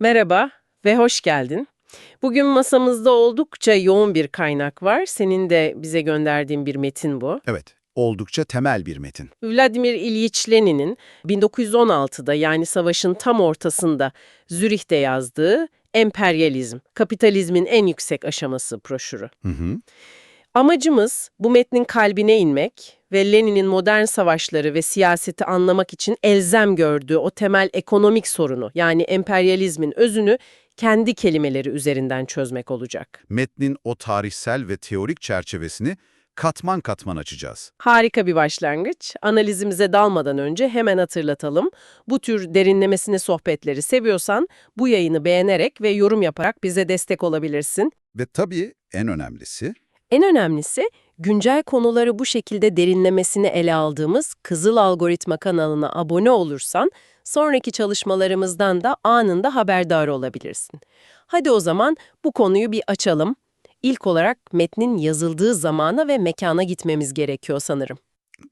Merhaba ve hoş geldin. Bugün masamızda oldukça yoğun bir kaynak var. Senin de bize gönderdiğin bir metin bu. Evet, oldukça temel bir metin. Vladimir İlyich Lenin'in 1916'da yani savaşın tam ortasında Zürih'te yazdığı Emperyalizm, kapitalizmin en yüksek aşaması broşürü. Hı hı. Amacımız bu metnin kalbine inmek ve Lenin'in modern savaşları ve siyaseti anlamak için elzem gördüğü o temel ekonomik sorunu yani emperyalizmin özünü kendi kelimeleri üzerinden çözmek olacak. Metnin o tarihsel ve teorik çerçevesini katman katman açacağız. Harika bir başlangıç. Analizimize dalmadan önce hemen hatırlatalım. Bu tür derinlemesine sohbetleri seviyorsan bu yayını beğenerek ve yorum yaparak bize destek olabilirsin. Ve tabii en önemlisi, En önemlisi güncel konuları bu şekilde derinlemesine ele aldığımız Kızıl Algoritma kanalına abone olursan sonraki çalışmalarımızdan da anında haberdar olabilirsin. Hadi o zaman bu konuyu bir açalım. İlk olarak metnin yazıldığı zamana ve mekana gitmemiz gerekiyor sanırım.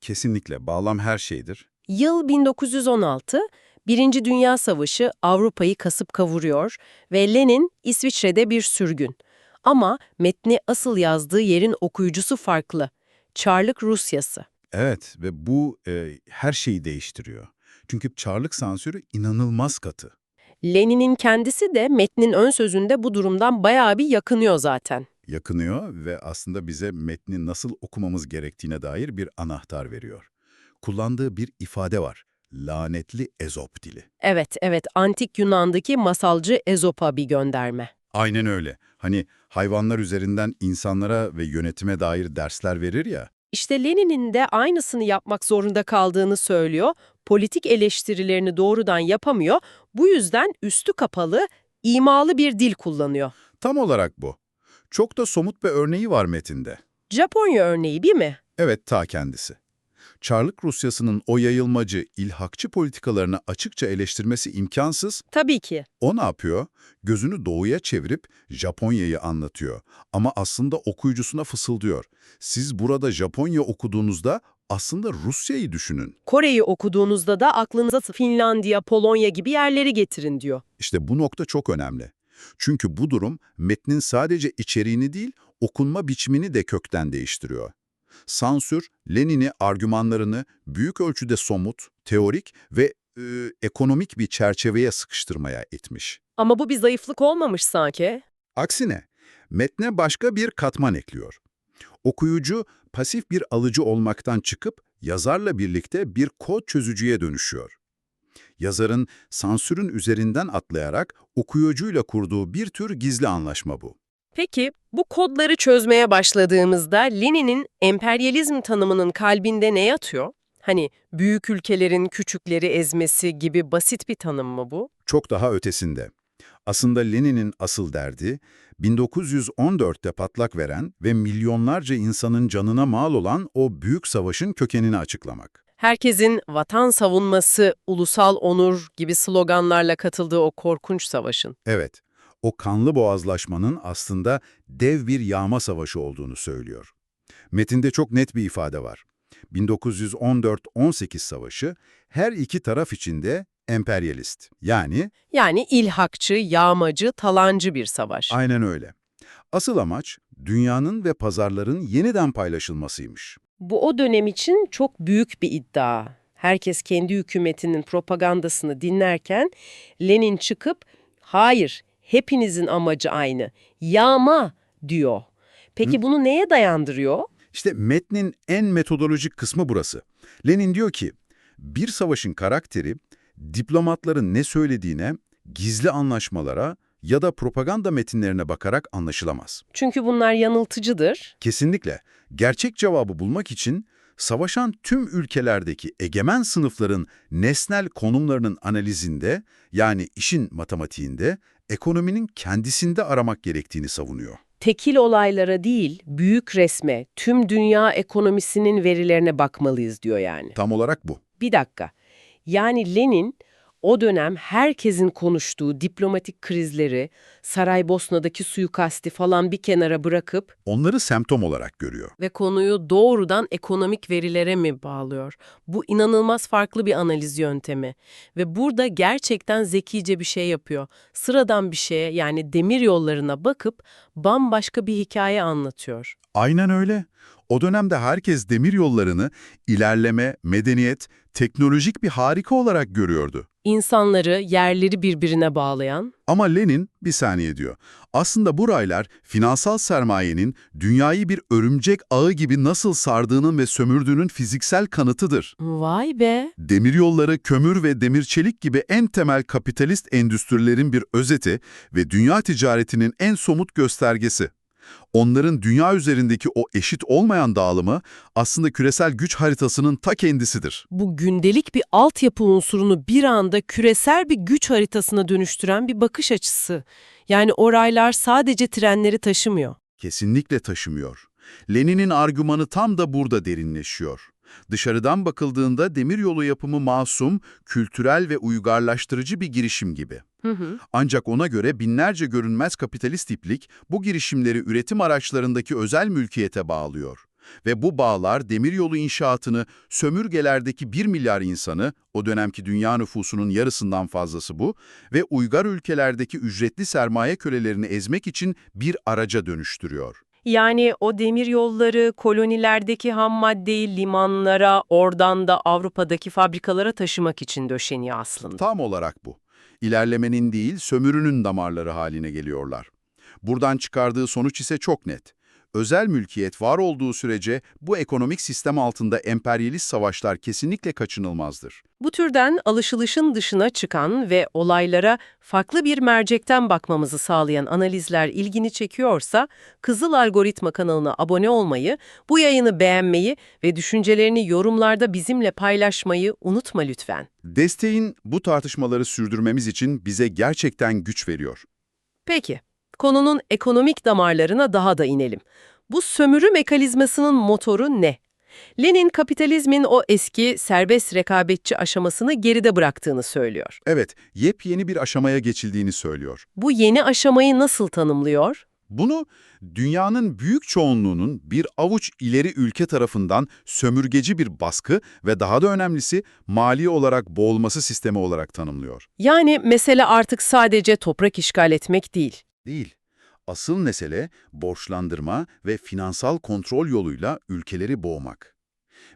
kesinlikle bağlam her şeydir. Yıl 1916, Birinci Dünya Savaşı Avrupa'yı kasıp kavuruyor ve Lenin İsviçre'de bir sürgün. Ama metni asıl yazdığı yerin okuyucusu farklı. Çarlık Rusyası. Evet ve bu e, her şeyi değiştiriyor. Çünkü çarlık sansürü inanılmaz katı. Lenin'in kendisi de metnin ön sözünde bu durumdan bayağı bir yakınıyor zaten. Yakınıyor ve aslında bize metni nasıl okumamız gerektiğine dair bir anahtar veriyor. Kullandığı bir ifade var. Lanetli Ezop dili. Evet, evet, antik Yunan'daki masalcı Ezop'a bir gönderme. Aynen öyle. Hani hayvanlar üzerinden insanlara ve yönetime dair dersler verir ya. İşte Lenin'in de aynısını yapmak zorunda kaldığını söylüyor. Politik eleştirilerini doğrudan yapamıyor. Bu yüzden üstü kapalı, imalı bir dil kullanıyor. Tam olarak bu. Çok da somut bir örneği var metinde. Japonya örneği değil mi? Evet ta kendisi. Çarlık Rusyası'nın o yayılmacı, ilhakçı politikalarını açıkça eleştirmesi imkansız. Tabii ki. O ne yapıyor? Gözünü doğuya çevirip Japonya'yı anlatıyor. Ama aslında okuyucusuna fısıldıyor. Siz burada Japonya okuduğunuzda aslında Rusya'yı düşünün. Kore'yi okuduğunuzda da aklınıza Finlandiya, Polonya gibi yerleri getirin diyor. İşte bu nokta çok önemli. Çünkü bu durum metnin sadece içeriğini değil, okunma biçimini de kökten değiştiriyor. Sansür, Lenin'i argümanlarını büyük ölçüde somut, teorik ve e, ekonomik bir çerçeveye sıkıştırmaya etmiş. Ama bu bir zayıflık olmamış sanki. Aksine, metne başka bir katman ekliyor. Okuyucu, pasif bir alıcı olmaktan çıkıp yazarla birlikte bir kod çözücüye dönüşüyor. Yazarın sansürün üzerinden atlayarak okuyucuyla kurduğu bir tür gizli anlaşma bu. Peki bu kodları çözmeye başladığımızda Lenin'in emperyalizm tanımının kalbinde ne yatıyor? Hani büyük ülkelerin küçükleri ezmesi gibi basit bir tanım mı bu? Çok daha ötesinde. Aslında Lenin'in asıl derdi, 1914'te patlak veren ve milyonlarca insanın canına mal olan o büyük savaşın kökenini açıklamak. Herkesin vatan savunması, ulusal onur gibi sloganlarla katıldığı o korkunç savaşın. Evet, o kanlı boğazlaşmanın aslında dev bir yağma savaşı olduğunu söylüyor. Metinde çok net bir ifade var. 1914-18 savaşı her iki taraf içinde emperyalist. Yani Yani ilhakçı, yağmacı, talancı bir savaş. aynen öyle. Asıl amaç dünyanın ve pazarların yeniden paylaşılmasıymış. Bu o dönem için çok büyük bir iddia. Herkes kendi hükümetinin propagandasını dinlerken Lenin çıkıp hayır hepinizin amacı aynı yağma diyor. Peki bunu neye dayandırıyor? İşte metnin en metodolojik kısmı burası. Lenin diyor ki, bir savaşın karakteri diplomatların ne söylediğine, gizli anlaşmalara ya da propaganda metinlerine bakarak anlaşılamaz. Çünkü bunlar yanıltıcıdır. Kesinlikle. Gerçek cevabı bulmak için savaşan tüm ülkelerdeki egemen sınıfların nesnel konumlarının analizinde, yani işin matematiğinde, ekonominin kendisinde aramak gerektiğini savunuyor. Tekil olaylara değil, büyük resme, tüm dünya ekonomisinin verilerine bakmalıyız diyor yani. Tam olarak bu. Bir dakika. Yani Lenin o dönem herkesin konuştuğu diplomatik krizleri, Saraybosna'daki suikasti falan bir kenara bırakıp Onları semptom olarak görüyor. ve konuyu doğrudan ekonomik verilere mi bağlıyor? Bu inanılmaz farklı bir analiz yöntemi ve burada gerçekten zekice bir şey yapıyor. Sıradan bir şeye yani demir yollarına bakıp bambaşka bir hikaye anlatıyor. Aynen öyle. O dönemde herkes demir yollarını ilerleme, medeniyet, teknolojik bir harika olarak görüyordu. İnsanları, yerleri birbirine bağlayan, Ama Lenin bir saniye diyor. Aslında bu raylar finansal sermayenin dünyayı bir örümcek ağı gibi nasıl sardığının ve sömürdüğünün fiziksel kanıtıdır. vay be, Demiryolları, kömür ve demir çelik gibi en temel kapitalist endüstrilerin bir özeti ve dünya ticaretinin en somut göstergesi. Onların dünya üzerindeki o eşit olmayan dağılımı aslında küresel güç haritasının ta kendisidir. bu gündelik bir altyapı unsurunu bir anda küresel bir güç haritasına dönüştüren bir bakış açısı. Yani oraylar sadece trenleri taşımıyor. Kesinlikle taşımıyor. Lenin'in argümanı tam da burada derinleşiyor. Dışarıdan bakıldığında demiryolu yapımı masum, kültürel ve uygarlaştırıcı bir girişim gibi. Hı hı. Ancak ona göre binlerce görünmez kapitalist iplik bu girişimleri üretim araçlarındaki özel mülkiyete bağlıyor. Ve bu bağlar demiryolu inşaatını sömürgelerdeki 1 milyar insanı, o dönemki dünya nüfusunun yarısından fazlası bu, ve uygar ülkelerdeki ücretli sermaye kölelerini ezmek için bir araca dönüştürüyor. Yani o demir yolları kolonilerdeki ham maddeyi limanlara, oradan da Avrupa'daki fabrikalara taşımak için döşeniyor aslında. Tam olarak bu. İlerlemenin değil, sömürünün damarları haline geliyorlar. Buradan çıkardığı sonuç ise çok net. Özel mülkiyet var olduğu sürece bu ekonomik sistem altında emperyalist savaşlar kesinlikle kaçınılmazdır. Bu türden alışılışın dışına çıkan ve olaylara farklı bir mercekten bakmamızı sağlayan analizler ilgini çekiyorsa, Kızıl Algoritma kanalına abone olmayı, bu yayını beğenmeyi ve düşüncelerini yorumlarda bizimle paylaşmayı unutma lütfen. Desteğin bu tartışmaları sürdürmemiz için bize gerçekten güç veriyor. Peki, konunun ekonomik damarlarına daha da inelim. Bu sömürü mekanizmasının motoru ne? Lenin kapitalizmin o eski serbest rekabetçi aşamasını geride bıraktığını söylüyor. Evet, yepyeni bir aşamaya geçildiğini söylüyor. Bu yeni aşamayı nasıl tanımlıyor? Bunu dünyanın büyük çoğunluğunun bir avuç ileri ülke tarafından sömürgeci bir baskı ve daha da önemlisi mali olarak boğulması sistemi olarak tanımlıyor. Yani mesele artık sadece toprak işgal etmek değil. Değil. Asıl mesele borçlandırma ve finansal kontrol yoluyla ülkeleri boğmak.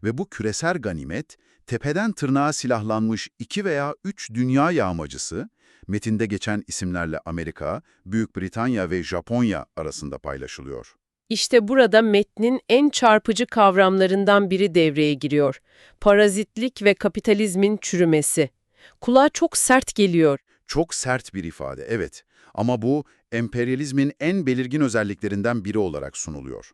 Ve bu küresel ganimet, tepeden tırnağa silahlanmış iki veya üç dünya yağmacısı, metinde geçen isimlerle Amerika, Büyük Britanya ve Japonya arasında paylaşılıyor. İşte burada metnin en çarpıcı kavramlarından biri devreye giriyor. Parazitlik ve kapitalizmin çürümesi. Kulağa çok sert geliyor. Çok sert bir ifade, evet. Ama bu, emperyalizmin en belirgin özelliklerinden biri olarak sunuluyor.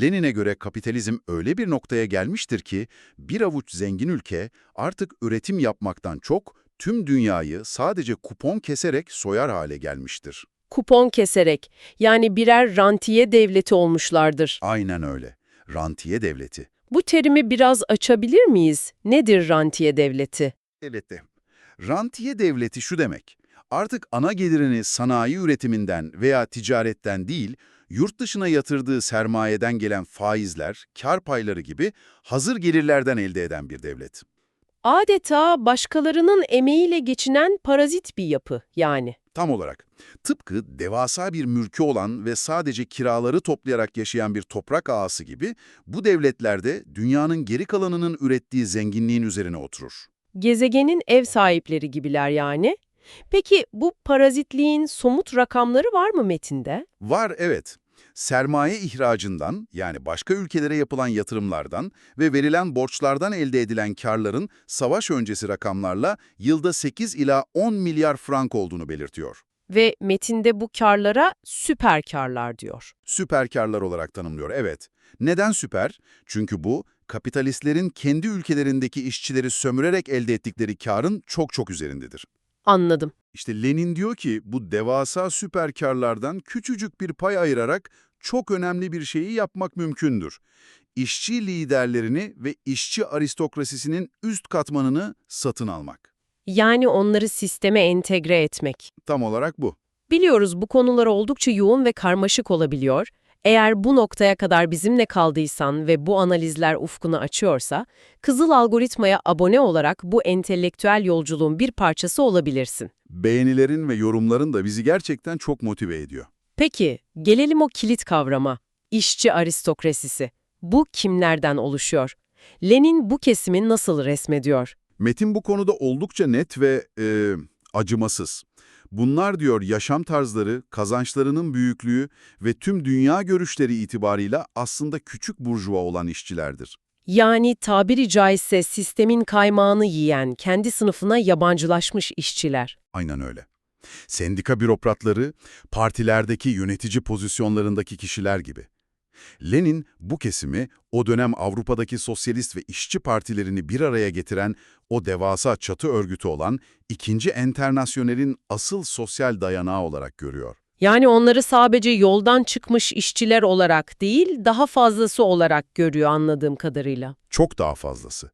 Lenin'e göre kapitalizm öyle bir noktaya gelmiştir ki, bir avuç zengin ülke artık üretim yapmaktan çok, tüm dünyayı sadece kupon keserek soyar hale gelmiştir. Kupon keserek, yani birer rantiye devleti olmuşlardır. Aynen öyle. Rantiye devleti. Bu terimi biraz açabilir miyiz? Nedir rantiye devleti? Elbette. Rantiye devleti şu demek. Artık ana gelirini sanayi üretiminden veya ticaretten değil, yurt dışına yatırdığı sermayeden gelen faizler, kar payları gibi hazır gelirlerden elde eden bir devlet. Adeta başkalarının emeğiyle geçinen parazit bir yapı yani. Tam olarak. Tıpkı devasa bir mülkü olan ve sadece kiraları toplayarak yaşayan bir toprak ağası gibi bu devletlerde dünyanın geri kalanının ürettiği zenginliğin üzerine oturur. Gezegenin ev sahipleri gibiler yani. Peki bu parazitliğin somut rakamları var mı metinde? Var evet. Sermaye ihracından yani başka ülkelere yapılan yatırımlardan ve verilen borçlardan elde edilen karların savaş öncesi rakamlarla yılda 8 ila 10 milyar frank olduğunu belirtiyor. Ve metinde bu karlara süper karlar diyor. Süper karlar olarak tanımlıyor, evet. Neden süper? Çünkü bu, kapitalistlerin kendi ülkelerindeki işçileri sömürerek elde ettikleri karın çok çok üzerindedir. Anladım. İşte Lenin diyor ki bu devasa süper karlardan küçücük bir pay ayırarak çok önemli bir şeyi yapmak mümkündür. İşçi liderlerini ve işçi aristokrasisinin üst katmanını satın almak. Yani onları sisteme entegre etmek. Tam olarak bu. Biliyoruz bu konular oldukça yoğun ve karmaşık olabiliyor. Eğer bu noktaya kadar bizimle kaldıysan ve bu analizler ufkunu açıyorsa, Kızıl Algoritma'ya abone olarak bu entelektüel yolculuğun bir parçası olabilirsin. Beğenilerin ve yorumların da bizi gerçekten çok motive ediyor. Peki, gelelim o kilit kavrama, işçi aristokrasisi. Bu kimlerden oluşuyor? Lenin bu kesimi nasıl resmediyor? Metin bu konuda oldukça net ve e, acımasız. Bunlar diyor yaşam tarzları, kazançlarının büyüklüğü ve tüm dünya görüşleri itibarıyla aslında küçük burjuva olan işçilerdir. Yani tabiri caizse sistemin kaymağını yiyen, kendi sınıfına yabancılaşmış işçiler. Aynen öyle. Sendika bürokratları, partilerdeki yönetici pozisyonlarındaki kişiler gibi. Lenin bu kesimi o dönem Avrupa'daki sosyalist ve işçi partilerini bir araya getiren o devasa çatı örgütü olan İkinci Enternasyonel'in asıl sosyal dayanağı olarak görüyor. Yani onları sadece yoldan çıkmış işçiler olarak değil, daha fazlası olarak görüyor anladığım kadarıyla. Çok daha fazlası.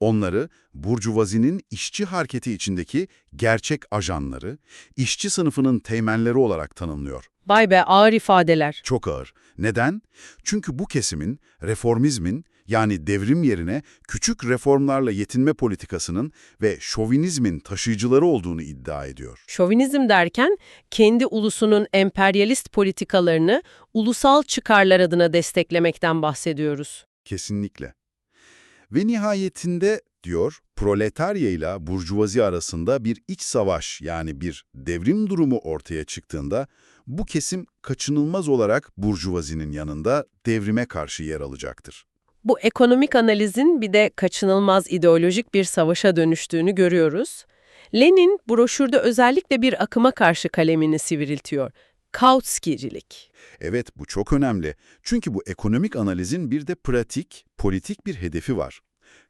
Onları Burjuvazinin işçi hareketi içindeki gerçek ajanları, işçi sınıfının teğmenleri olarak tanımlıyor. Vay be ağır ifadeler. Çok ağır. Neden? Çünkü bu kesimin, reformizmin yani devrim yerine küçük reformlarla yetinme politikasının ve şovinizmin taşıyıcıları olduğunu iddia ediyor. Şovinizm derken kendi ulusunun emperyalist politikalarını ulusal çıkarlar adına desteklemekten bahsediyoruz. Kesinlikle. Ve nihayetinde diyor, proletarya ile burjuvazi arasında bir iç savaş yani bir devrim durumu ortaya çıktığında bu kesim kaçınılmaz olarak burjuvazinin yanında devrime karşı yer alacaktır. Bu ekonomik analizin bir de kaçınılmaz ideolojik bir savaşa dönüştüğünü görüyoruz. Lenin broşürde özellikle bir akıma karşı kalemini sivriltiyor. Kautskicilik. Evet bu çok önemli. Çünkü bu ekonomik analizin bir de pratik, politik bir hedefi var.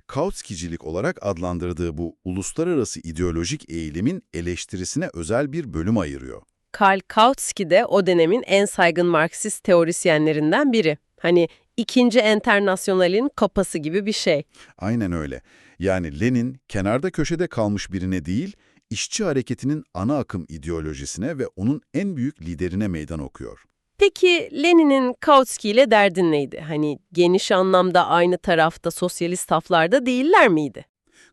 Kautskicilik olarak adlandırdığı bu uluslararası ideolojik eğilimin eleştirisine özel bir bölüm ayırıyor. Karl Kautsky de o dönemin en saygın Marksist teorisyenlerinden biri. Hani ikinci enternasyonalin kapası gibi bir şey. Aynen öyle. Yani Lenin kenarda köşede kalmış birine değil, işçi hareketinin ana akım ideolojisine ve onun en büyük liderine meydan okuyor. Peki Lenin'in Kautsky ile derdin neydi? Hani geniş anlamda aynı tarafta sosyalist saflarda değiller miydi?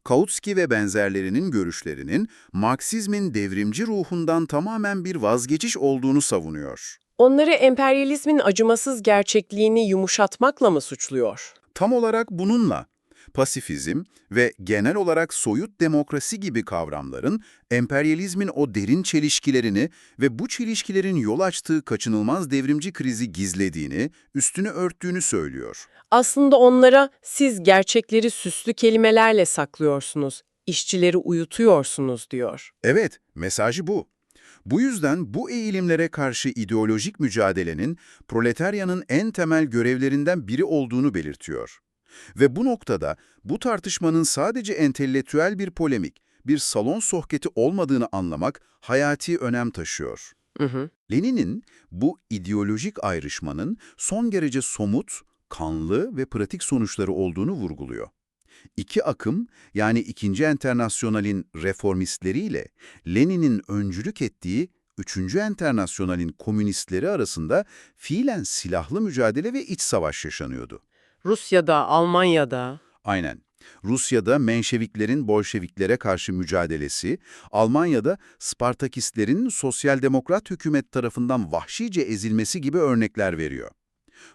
Kautsky ve benzerlerinin görüşlerinin Marksizmin devrimci ruhundan tamamen bir vazgeçiş olduğunu savunuyor. Onları emperyalizmin acımasız gerçekliğini yumuşatmakla mı suçluyor? Tam olarak bununla pasifizm ve genel olarak soyut demokrasi gibi kavramların emperyalizmin o derin çelişkilerini ve bu çelişkilerin yol açtığı kaçınılmaz devrimci krizi gizlediğini, üstünü örttüğünü söylüyor. Aslında onlara siz gerçekleri süslü kelimelerle saklıyorsunuz, işçileri uyutuyorsunuz diyor. Evet, mesajı bu. Bu yüzden bu eğilimlere karşı ideolojik mücadelenin proletaryanın en temel görevlerinden biri olduğunu belirtiyor. Ve bu noktada bu tartışmanın sadece entelektüel bir polemik, bir salon sohbeti olmadığını anlamak hayati önem taşıyor. Lenin'in bu ideolojik ayrışmanın son derece somut, kanlı ve pratik sonuçları olduğunu vurguluyor. İki akım, yani ikinci enternasyonalin reformistleriyle Lenin'in öncülük ettiği üçüncü enternasyonalin komünistleri arasında fiilen silahlı mücadele ve iç savaş yaşanıyordu. Rusya'da, Almanya'da. Aynen. Rusya'da Menşeviklerin Bolşeviklere karşı mücadelesi, Almanya'da Spartakistlerin sosyal demokrat hükümet tarafından vahşice ezilmesi gibi örnekler veriyor.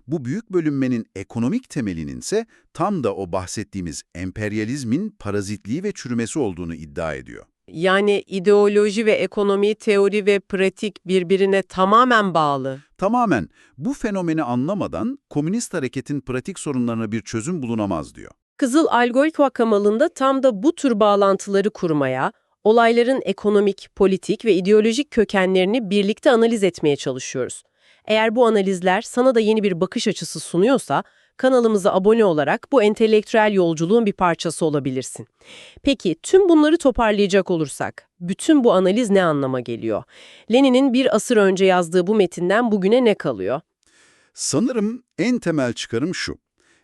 Bu büyük bölünmenin ekonomik temelinin ise tam da o bahsettiğimiz emperyalizmin parazitliği ve çürümesi olduğunu iddia ediyor. Yani ideoloji ve ekonomi, teori ve pratik birbirine tamamen bağlı. Tamamen bu fenomeni anlamadan komünist hareketin pratik sorunlarına bir çözüm bulunamaz diyor. Kızıl Algoritma kamalında tam da bu tür bağlantıları kurmaya, olayların ekonomik, politik ve ideolojik kökenlerini birlikte analiz etmeye çalışıyoruz. Eğer bu analizler sana da yeni bir bakış açısı sunuyorsa, kanalımıza abone olarak bu entelektüel yolculuğun bir parçası olabilirsin. Peki tüm bunları toparlayacak olursak, bütün bu analiz ne anlama geliyor? Lenin'in bir asır önce yazdığı bu metinden bugüne ne kalıyor? Sanırım en temel çıkarım şu.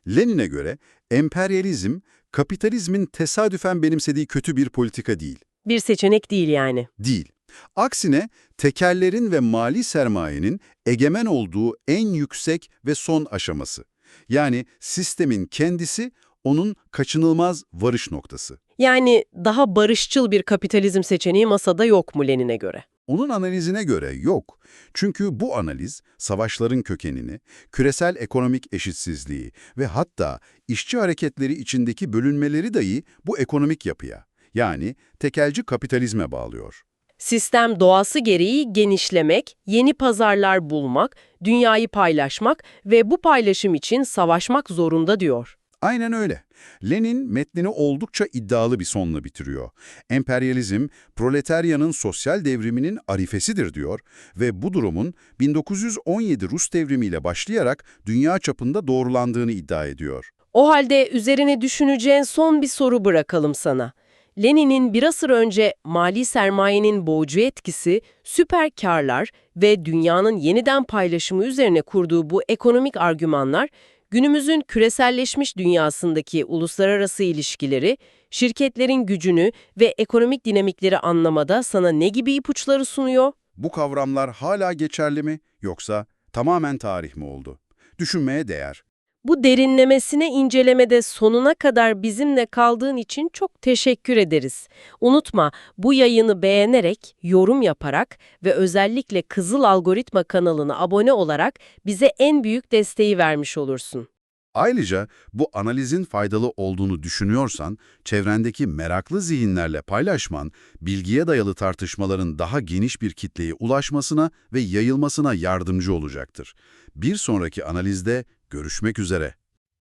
Lenin'e göre emperyalizm, kapitalizmin tesadüfen benimsediği kötü bir politika değil. Bir seçenek değil yani. Değil. Aksine tekerlerin ve mali sermayenin egemen olduğu en yüksek ve son aşaması. Yani sistemin kendisi onun kaçınılmaz varış noktası. Yani daha barışçıl bir kapitalizm seçeneği masada yok mu Lenin'e göre? Onun analizine göre yok. Çünkü bu analiz savaşların kökenini, küresel ekonomik eşitsizliği ve hatta işçi hareketleri içindeki bölünmeleri dahi bu ekonomik yapıya, yani tekelci kapitalizme bağlıyor. Sistem doğası gereği genişlemek, yeni pazarlar bulmak, dünyayı paylaşmak ve bu paylaşım için savaşmak zorunda diyor. Aynen öyle. Lenin metnini oldukça iddialı bir sonla bitiriyor. Emperyalizm, proletaryanın sosyal devriminin arifesidir diyor ve bu durumun 1917 Rus devrimiyle başlayarak dünya çapında doğrulandığını iddia ediyor. O halde üzerine düşüneceğin son bir soru bırakalım sana. Lenin'in bir asır önce mali sermayenin boğucu etkisi, süper karlar ve dünyanın yeniden paylaşımı üzerine kurduğu bu ekonomik argümanlar, günümüzün küreselleşmiş dünyasındaki uluslararası ilişkileri, şirketlerin gücünü ve ekonomik dinamikleri anlamada sana ne gibi ipuçları sunuyor? Bu kavramlar hala geçerli mi yoksa tamamen tarih mi oldu? Düşünmeye değer. Bu derinlemesine incelemede sonuna kadar bizimle kaldığın için çok teşekkür ederiz. Unutma, bu yayını beğenerek, yorum yaparak ve özellikle Kızıl Algoritma kanalına abone olarak bize en büyük desteği vermiş olursun. Ayrıca bu analizin faydalı olduğunu düşünüyorsan, çevrendeki meraklı zihinlerle paylaşman, bilgiye dayalı tartışmaların daha geniş bir kitleye ulaşmasına ve yayılmasına yardımcı olacaktır. Bir sonraki analizde görüşmek üzere.